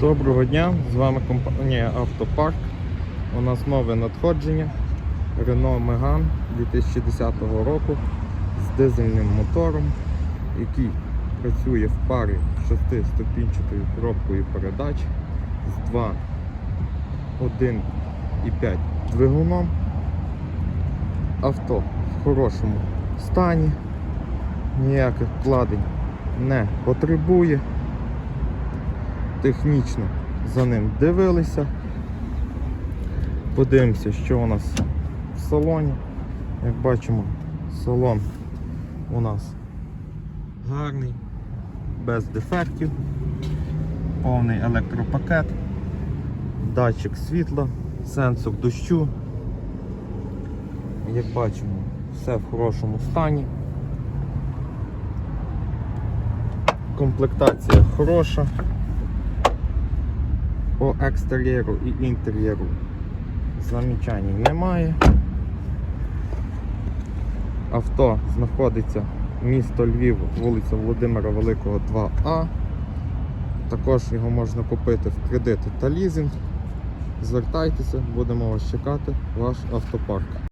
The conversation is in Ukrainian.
Доброго дня, з вами компанія Автопарк. У нас нове надходження Renault Megane 2010 року з дизельним мотором, який працює в парі з 6-ступінчатою коробкою передач з 2, 1 і 5 двигуном. Авто в хорошому стані, ніяких вкладень не потребує технічно за ним дивилися. Подивимося, що у нас в салоні. Як бачимо, салон у нас гарний, без дефектів, повний електропакет, датчик світла, сенсор дощу. Як бачимо, все в хорошому стані. Комплектація хороша по екстер'єру і інтер'єру замічань немає. Авто знаходиться місто Львів, вулиця Володимира Великого 2А. Також його можна купити в кредит та лізинг. Звертайтеся, будемо вас чекати, ваш автопарк.